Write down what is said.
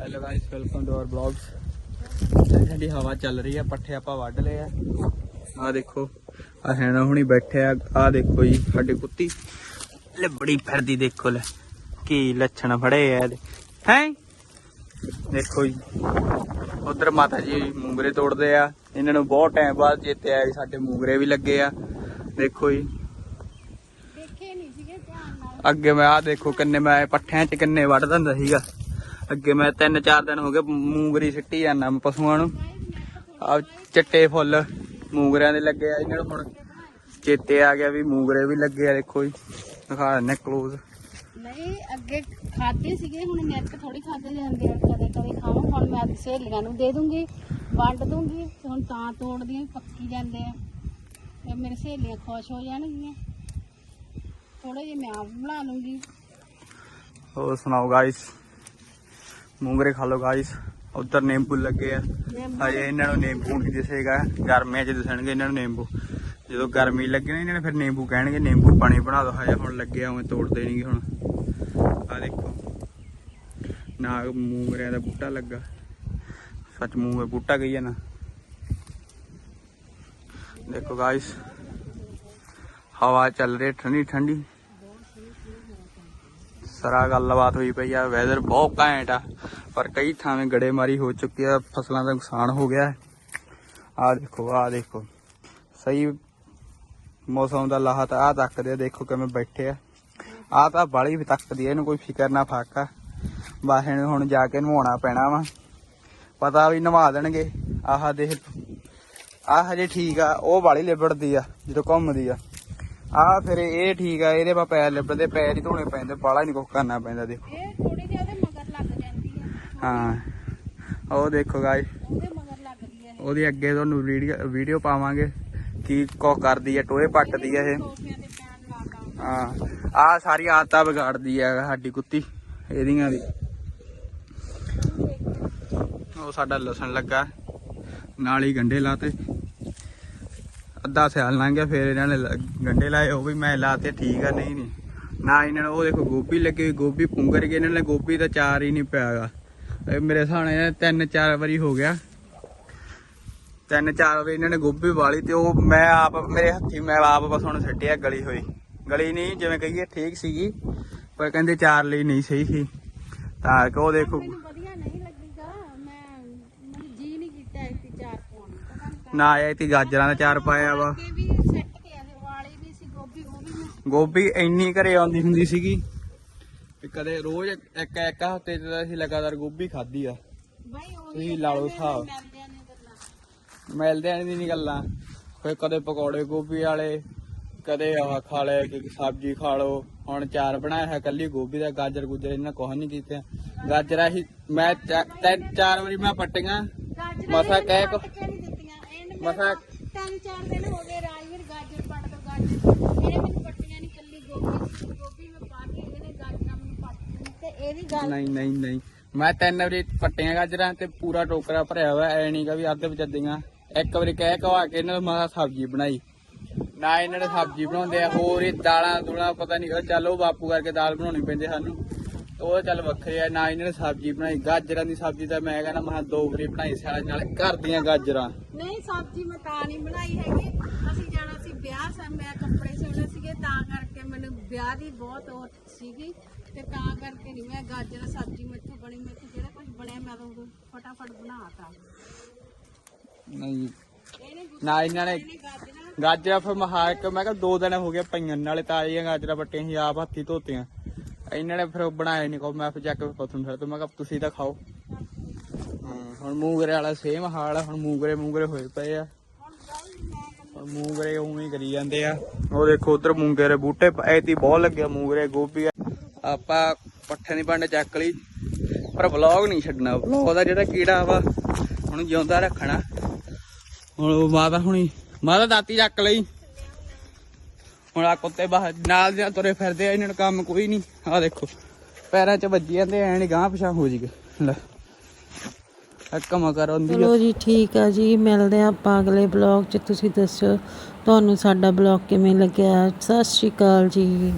Hello guys welcome to our blogs ਠੰਡੀ ਹਵਾ ਚੱਲ ਰਹੀ ਆ ਪੱਠੇ ਆਪਾਂ ਵੱਢ ਲਏ ਆ। ਆ ਦੇਖੋ ਆ ਹੈਣਾ ਹੁਣੀ ਬੈਠੇ ਆ ਆ ਦੇਖੋ ਜੀ ਸਾਡੇ ਕੁੱਤੀ। ਫਿਰਦੀ ਦੇਖੋ ਲੈ ਕੀ ਲੱਛਣ ਫੜੇ ਆ ਇਹਦੇ। ਹੈ? ਦੇਖੋ ਜੀ ਉਧਰ ਮਾਤਾ ਜੀ ਮੂੰਗਰੇ ਤੋੜਦੇ ਆ। ਇਹਨਾਂ ਨੂੰ ਬਹੁਤ ਟਾਈਮ ਬਾਅਦ ਆਇਆ ਵੀ ਸਾਡੇ ਮੂੰਗਰੇ ਵੀ ਲੱਗੇ ਆ। ਦੇਖੋ ਜੀ। ਅੱਗੇ ਮੈਂ ਆ ਦੇਖੋ ਕਿੰਨੇ ਮੈਂ ਪੱਠਿਆਂ 'ਚ ਕਿੰਨੇ ਵੱਢ ਦਿੰਦਾ ਸੀਗਾ। ਅੱਗੇ ਮੈਂ ਤਿੰਨ ਚਾਰ ਦਿਨ ਹੋ ਗਏ ਮੂੰਗਰੀ ਸਿੱਟੀ ਜਾਂਦਾ ਪਸ਼ੂਆਂ ਨੂੰ। ਆ ਚਿੱਟੇ ਫੁੱਲ ਮੂੰਗਰਿਆਂ ਦੇ ਲੱਗੇ ਆ ਇਹਨਾਂ ਨੂੰ ਹੁਣ। ਚੇਤੇ ਆ ਗਿਆ ਵੀ ਮੂੰਗਰੇ ਵੀ ਲੱਗੇ ਆ ਦੇਖੋ ਜੀ। ਦਿਖਾ ਦਿੰਨੇ ਕਲੋਜ਼ ਨਹੀਂ ਅੱਗੇ ਖਾਦੇ ਸੀਗੇ ਹੁਣ ਨਿੱਤ ਥੋੜੀ ਖਾਦੇ ਜਾਂਦੇ ਆ। ਕਦੇ ਕਦੇ ਖਾਵਾਂ ਹੁਣ ਮੈਂ ਆਪਣੀ ਸਹੇਲੀਆਂ ਨੂੰ ਦੇ ਦੂੰਗੀ ਵੰਡ ਦੂੰਗੀ ਹੁਣ ਤਾਂ ਤੋੜਦੀਆਂ ਪੱਕੀ ਜਾਂਦੇ ਆ। ਤੇ ਮੇਰੇ ਸਹੇਲੀਆਂ ਖੁਸ਼ ਹੋ ਜਾਣਗੀਆਂ। ਥੋੜੇ ਜਿਹੇ ਮੈਂ ਆਪ ਬਣਾ ਲੂੰਗੀ। ਹੋਰ ਸੁਣਾਓ ਗਾਇਸ ਮੂੰਗਰੇ ਖਾ ਲਓ ਗਾਇਸ ਉਧਰ ਨਿੰਬੂ ਲੱਗੇ ਆ। ਹਜੇ ਇਹਨਾਂ ਨੂੰ ਨਿੰਬੂ ਨਹੀਂ ਦਿਸੇਗਾ? ਗਰਮੀਆਂ 'ਚ ਦਿਸਣਗੇ ਇਹਨਾਂ ਨੂੰ ਨਿੰਬੂ। ਜਦੋਂ ਗਰਮੀ ਲੱਗੇ ਨਾ ਇਹਨਾਂ ਨੇ ਫਿਰ ਨਿੰਬੂ ਕਹਿਣਗੇ ਨਿੰਬੂ ਪਾਣੀ ਬਣਾ ਦੋ। ਹਜੇ ਹੁਣ ਲੱਗੇ ਆ ਉਵੇਂ ਤੋੜਦੇ ਨਹੀਂਗੇ ਹੁਣ। ਆ ਦੇਖੋ। ਨਾ ਮੂੰਗਰਿਆਂ ਦਾ ਬੂਟਾ ਲੱਗਾ। ਸੱਚ ਮੂੰਗੇ ਬੂਟਾ ਗਈ ਹੈ ਨਾ। ਦੇਖੋ ਗਾਇਸ ਹਵਾ ਚੱਲ ਰਹੀ ਠੰਡੀ ਠੰਡੀ ਸਰਾ ਗੱਲਬਾਤ ਹੋਈ ਪਈ ਆ ਵੈਦਰ ਬਹੁਤ ਘੈਂਟ ਆ ਪਰ ਕਈ ਥਾਵੇਂ ਗੜੇਮਾਰੀ ਹੋ ਚੁੱਕੀ ਆ ਫਸਲਾਂ ਦਾ ਨੁਕਸਾਨ ਹੋ ਗਿਆ ਆ ਦੇਖੋ ਆ ਦੇਖੋ। ਸਹੀ ਮੌਸਮ ਦਾ ਲਾਹਤ ਆ ਤੱਕਦੇ ਆ, ਦੇਖੋ ਕਿਵੇਂ ਬੈਠੇ ਆ। ਆ ਤਾਂ ਬਾਲੀ ਵੀ ਤੱਕਦੀ ਆ ਇਹਨੂੰ ਕੋਈ ਫਿਕਰ ਨਾ ਫਾਕਾ ਬਸ ਇਹਨੂੰ ਹੁਣ ਜਾ ਕੇ ਨਵਾਉਣਾ ਪੈਣਾ ਵਾ। ਪਤਾ ਵੀ ਨਵਾ ਦੇਣਗੇ। ਆਹ ਦੇਖ ਆਹ ਹਜੇ ਠੀਕ ਆ ਉਹ ਬਾਲੀ ਲਿਬੜਦੀ ਆ ਜਦੋਂ ਘੁੰਮਦੀ ਆ। ਆ ਫਿਰ ਇਹ ਠੀਕ ਆ ਇਹਦੇ ਪਾ ਪੈਰ ਲਿਬੜਦੇ ਪੈਰ ਹੀ ਧੋਣੇ ਪੈਂਦੇ ਬਾਲਾ ਨਹੀਂ ਕੁਝ ਕਰਨਾ ਪੈਂਦਾ ਦੇਖੋ। ਇਹ ਥੋੜੀ ਜਿਹੀ ਉਹਦੇ ਮਗਰ ਲੱਗ ਜਾਂਦੀ ਆ ਹਾਂ। ਉਹ ਦੇਖੋ ਗਾਇਸ ਉਹਦੇ ਮਗਰ ਲੱਗਦੀ ਆ ਉਹਦੇ ਅੱਗੇ ਤੁਹਾਨੂੰ ਵੀਡੀਓ ਪਾਵਾਂਗੇ ਕੀ ਕੋ ਕਰਦੀ ਹੈ ਟੋਏ ਪੱਟਦੀ ਹੈ ਇਹ। ਹਾਂ ਆ ਸਾਰੀ ਆਦਤਾਂ ਵਿਗਾੜਦੀ ਹੈ ਸਾਡੀ ਕੁੱਤੀ ਇਹਦੀਆਂ ਦੀ ਉਹ ਸਾਡਾ ਲਸਣ ਲੱਗਾ ਨਾਲ ਹੀ ਗੰਡੇ ਲਾਤੇ। ਅੱਧਾ ਸਿਆਲ ਲੰਘ ਗਿਆ ਫਿਰ ਇਹਨਾਂ ਨੇ ਲ- ਗੰਡੇ ਲਾਏ ਉਹ ਵੀ ਮੈਂ ਲਾਤੇ ਠੀਕ ਆ ਨਹੀਂ ਨਹੀਂ। ਨਾ ਇਹਨਾਂ ਨੇ ਉਹ ਦੇਖੋ ਗੋਭੀ ਲੱਗੀ ਹੋਈ, ਗੋਭੀ ਪੁੰਗਰ ਗਈ ਇਹਨਾਂ ਨੇ ਗੋਭੀ ਦਾ ਚਾਰ ਹੀ ਨਹੀਂ ਪਿਆਗਾ। ਇਹ ਮੇਰੇ ਹਿਸਾਬ ਤਿੰਨ ਚਾਰ ਵਾਰੀ ਹੋ ਗਿਆ। ਤਿੰਨ ਚਾਰ ਵਾਰੀ ਇਹਨਾਂ ਨੇ ਗੋਭੀ ਵਾਲੀ ਤੇ ਉਹ ਮੈਂ ਆਪ ਮੇਰੇ ਹੱਥੀ ਮੈਂ ਆਪ ਬਸ ਹੁਣ ਛੱਡਿਆ ਗਲੀ ਹੋਈ। ਗਲੀ ਨਹੀਂ ਜਿਵੇਂ ਕਹੀਏ ਠੀਕ ਸੀਗੀ ਪਰ ਕਹਿੰਦੇ ਚਾਰ ਲਈ ਨਹੀਂ ਸਹੀ ਸੀ। ਤਾਂ ਕਿ ਉਹ ਦੇਖੋ ਮੈਨੂੰ ਵਧੀਆ ਨਹੀਂ ਲੱਗੇਗਾ ਮੈਂ ਮੈਨੂੰ ਜੀ ਨਹੀਂ ਕੀਤਾ ਇਸ ਚਾਰ ਪਾਉਣ ਨੂੰ। ਆਇਆ ਤੇ ਗਾਜਰਾਂ ਦਾ ਚਾਰ ਪਾਇਆ ਵਾ। ਕਿ ਵੀ ਸੈੱਟ ਕੇ ਆਦੇ ਵਾਲੀ ਵੀ ਸੀ ਗੋਭੀ ਉਹ ਵੀ ਮੈਂ ਗੋਭੀ ਇੰਨੀ ਘਰੇ ਆਉਂਦੀ ਹੁੰਦੀ ਸੀਗੀ। ਵੀ ਕਦੇ ਰੋਜ਼ ਇੱਕ ਇੱਕ ਹਫ਼ਤੇ ਤੇ ਤਾਂ ਅਸੀਂ ਲਗਾਤਾਰ ਗੋਭੀ ਖਾਧੀ ਆ। ਬਾਈ ਉਹ ਤੁਸੀਂ ਲਾ ਲਓ ਹਿਸਾਬ। ਮਿਲਦੇ ਆਂ ਦੀ ਨਹੀਂ ਗੱਲਾਂ। ਕੋਈ ਕਦੇ ਪਕੌੜੇ ਗੋਭੀ ਵਾਲੇ ਕਦੇ ਆਹ ਖਾ ਲਏ ਕਿ ਸਬਜ਼ੀ ਖਾ ਲਓ। ਹੁਣ ਚਾਰ ਬਣਾਇਆ ਹੈ ਕੱਲੀ ਗੋਭੀ ਦਾ ਗਾਜਰ ਗੁਜਰ ਇਹਨਾਂ ਕੁਛ ਨਹੀਂ ਕੀਤੇ। ਗਾਜਰਾਂ ਹੀ ਮੈਂ ਚਾ- ਤਿੰਨ ਚਾਰ ਵਾਰੀ ਮੈਂ ਪੱਟੀਆਂ। ਮਸਾਂ ਕਹਿ ਕੋ- ਕੇ ਨਹੀਂ ਦਿੱਤੀਆਂ ਇਹਨੇ ਮਸਾਂ- ਮੈਨੂੰ ਤਿੰਨ ਚਾਰ ਦਿਨ ਹੋ ਗਏ ਰਾਜਵੀਰ ਗਾਜਰ ਪੱਟ ਦੋ ਗਾਜਰ ਇਹਨੇ ਮੈਨੂੰ ਪੱਟੀਆਂ ਨਹੀਂ ਕੱਲੀ ਗੋਭੀ ਸੀ। ਗੋਭੀ ਮੈਂ ਪਾ ਕੇ ਇਹਨੇ ਗਾਜਰਾਂ ਮੈਨੂੰ ਪੱਟ ਦਿੱਤੀ ਤੇ ਇਹਦੀ ਗੱਲ ਨਹੀਂ ਨਹੀਂ ਨਹੀਂ। ਮੈਂ ਤਿੰਨ ਵਾਰੀ ਪੱਟੀਆਂ ਗਾਜਰਾਂ ਤੇ ਪੂਰਾ ਟੋਕਰਾ ਭਰਿਆ ਹੋਇਆ ਐ ਨਹੀਂਗਾ ਵੀ ਅੱਧ ਵਿੱਚ ਅੱਧੀਆਂ। ਇੱਕ ਵਾਰੀ ਕਹਿ ਕਵਾ ਕੇ ਇਹਨਾਂ ਨੂੰ ਮੈਂ ਸਬਜ਼ੀ ਬਣਾਈ। ਨਾ ਇਹਨਾਂ ਨੇ ਸਬਜ਼ੀ ਬਣਾਉਂਦੇ ਆ ਹੋਰ ਇਹ ਦਾਲਾਂ ਦੂਲਾਂ ਪਤਾ ਨਹੀਂ ਚੱਲ ਉਹ ਬਾਪੂ ਕਰਕੇ ਦਾਲ ਬਣਾਉਣੀ ਪੈਂਦੀ ਸਾਨੂੰ। ਉਹ ਚੱਲ ਵੱਖਰੇ ਆ ਨਾ ਇਹਨਾਂ ਨੇ ਸਬਜ਼ੀ ਬਣਾਈ ਗਾਜਰਾਂ ਦੀ ਸਬਜ਼ੀ ਤਾਂ ਮੈਂ ਕਹਿੰਦਾ ਮੈਂ ਦੋ ਵਾਰੀ ਬਣਾਈ ਸਾਲ ਨਾਲ ਘਰ ਦੀਆਂ ਗਾਜਰਾਂ। ਨਹੀਂ ਸਬਜ਼ੀ ਮੈਂ ਤਾਂ ਨਹੀਂ ਬਣਾਈ ਹੈਗੀ। ਅਸੀਂ ਜਾਣਾ ਸੀ ਵਿਆਹ ਸਾ ਮੈਂ ਕੱਪੜੇ ਸਿਉਣੇ ਸੀਗੇ ਤਾਂ ਕਰਕੇ ਮੈਨੂੰ ਵਿਆਹ ਦੀ ਬਹੁਤ ਉਹ ਸੀਗੀ। ਤੇ ਤਾਂ ਕਰਕੇ ਨਹੀਂ ਮੈਂ ਗਾਜਰ ਸਬਜ਼ੀ ਮੈਥੋਂ ਬਣੀ ਮੈਥੋਂ ਜਿਹੜਾ ਕੁਝ ਬਣਿਆ ਮੈਂ ਤਾਂ ਉਦੋਂ ਫਟਾਫਟ ਬਣਾਤਾ। ਨਹੀਂ ਨਾ ਇਹਨਾਂ ਨੇ ਗਾਜਰਾਂ। ਫਿਰ ਮਹਾ ਇੱਕ ਮੈਂ ਕਿਹਾ ਦੋ ਦਿਨ ਹੋ ਗਏ ਪਈਆਂ ਨਾਲੇ ਤਾਜ਼ੀਆਂ ਗਾਜਰਾਂ ਪੱਟੀਆਂ ਸੀ ਆਪ ਹੱਥੀ ਧੋਤੀਆਂ। ਇਹਨਾਂ ਨੇ ਫਿਰ ਉਹ ਬਣਾਏ ਨਹੀਂ ਕੋ ਮੈਂ ਫਿਰ ਜਾ ਕੇ ਪਥਨ ਫਿਰ ਮੈਂ ਕਿਹਾ ਤੁਸੀਂ ਤਾਂ ਖਾਓ। ਹਮ, ਹੁਣ ਮੂੰਗਰੇ ਵਾਲਾ ਸੇਮ ਹਾਲ ਆ ਹੁਣ ਮੂੰਗਰੇ ਮੂੰਗਰੇ ਹੋਏ ਪਏ ਆ। ਹੁਣ ਮੂੰਗਰੇ ਉਵੇਂ ਹੀ ਕਰੀ ਜਾਂਦੇ ਆ। ਉਹ ਦੇਖੋ ਉਧਰ ਮੂੰਗੇ ਬੂਟੇ ਐਤੀ ਬਹੁਤ ਲੱਗਿਆ ਮੂੰਗਰੇ ਗੋਭੀ ਆਪਾਂ ਪੱਠੇ ਦੀ ਪੰਡ ਚੱਕ ਲਈ ਪਰ ਵਲੌਗ ਨਹੀਂ ਛੱਡਣਾ। ਵਲੌਗ ਦਾ ਜਿਹੜਾ ਕੀੜਾ ਵਾ ਹੁਣ ਜਿਉਂਦਾ ਰੱਖਣਾ। ਹੁਣ ਉਹ ਮਾਤਾ ਹੁਣੀ ਮਾਤਾ ਦਾਤੀ ਚੱਕ ਲਈ। ਹੁਣ ਆ ਕੁੱਤੇ ਬਾਹਰ ਨਾਲ ਦੇ ਤੁਰੇ ਫਿਰਦੇ ਆ, ਇਹਨਾਂ ਨੂੰ ਕੰਮ ਕੋਈ ਨਹੀਂ। ਆ ਦੇਖੋ, ਪੈਰਾਂ 'ਚ ਵੱਜੀ ਜਾਂਦੇ ਐ ਗਾਂ ਪਿਛਾਂ ਹੋ ਜੀਗੇ ਲੈ ਕੰਮ ਕਰ ਹੁੰਦੀ ਚਲੋ ਜੀ, ਠੀਕ ਆ ਜੀ, ਮਿਲਦੇ ਆ ਆਪਾਂ ਅਗਲੇ ਬਲੌਗ 'ਚ, ਤੁਸੀਂ ਦੱਸਿਓ ਤੁਹਾਨੂੰ ਸਾਡਾ ਬਲੌਗ ਕਿਵੇਂ ਲੱਗਿਆ। ਸਤਿ ਸ਼੍ਰੀ ਅਕਾਲ ਜੀ।